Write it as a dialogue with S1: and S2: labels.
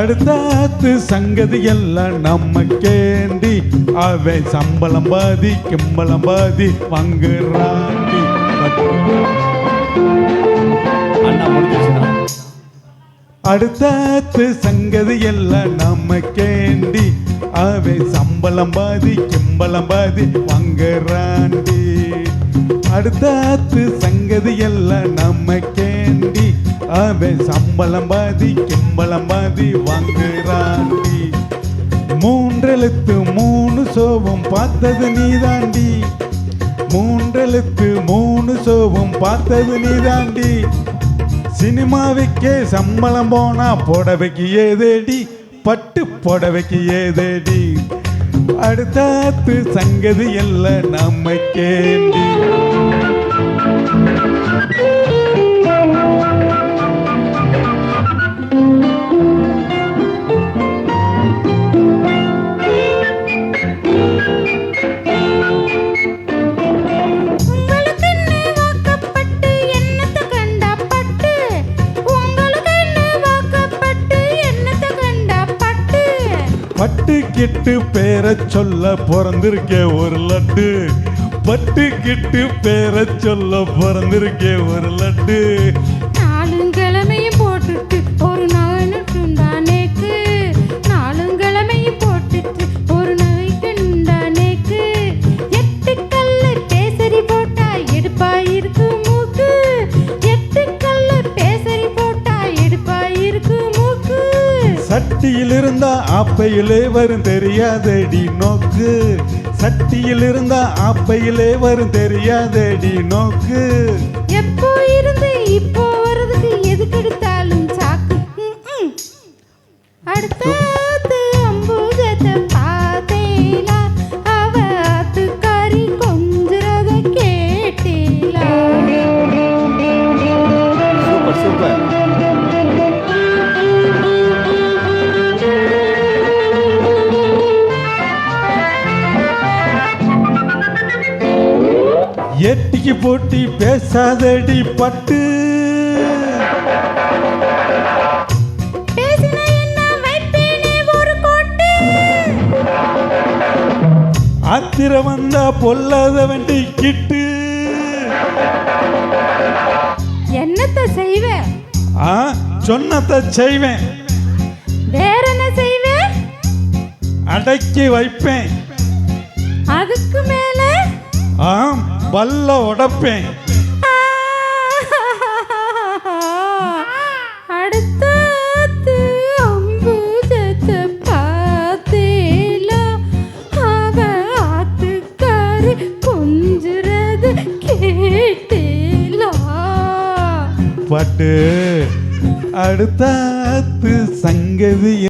S1: அடுத்தாத்து சங்கதி எல்லாம் நம்ம கேண்டி அவன் சம்பளம் பாதி கிம்பளம் பாதி வாங்குறாண்டி அடுத்தாத்து சங்கதி எல்லாம் நம்ம கேண்டி அவன் சம்பளம் பாதி கிம்பளம் பாதி வாங்குறாண்டி அடுத்தாத்து சங்கதி எல்லாம் நம்ம கேண்டி அவன் சம்பளம் பாதி கிம்பளம் பாதி வாங்குறாண்டி மூன்றெழுத்து மூணு சோபம் பார்த்தது நீதாண்டி. மூன்றெழுத்து மூணு சோபம் பார்த்தது நீதாண்டி. சினிமாவுக்கே சம்பளம் போனா புடவைக்கு ஏதேடி? பட்டு புடவைக்கு ஏதேடி? அடுத்தாத்து சங்கதி எல்லாம் நம்ம கேண்டி
S2: பட்டு
S1: கிட்டு பேரை சொல்ல பிறந்திருக்கே ஒரு லட்டு. பட்டு கிட்டு பேரை சொல்ல பிறந்திருக்கே ஒரு லட்டு. சட்டியில் இருந்தா அப்பையிலே வரும் தெரியாதடி நோக்கு. சட்டியில் இருந்தா அப்பையிலே வரும் தெரியாதடி நோக்கு. எட்டிக்கு போட்டி பேசாதடி பட்டு. ஆத்திரம் வந்தா பொல்லாத வண்டி கிட்டு.
S2: என்னத்த செய்வ?
S1: ஆ சொன்னதை செய்வேன்
S2: வேற என்ன செய்வ?
S1: அடக்கி வைப்பேன்.
S2: அதுக்கு மேல?
S1: ஆம். பல்ல உடைப்பேன். பட்டு அடுத்தாத்து சங்கதி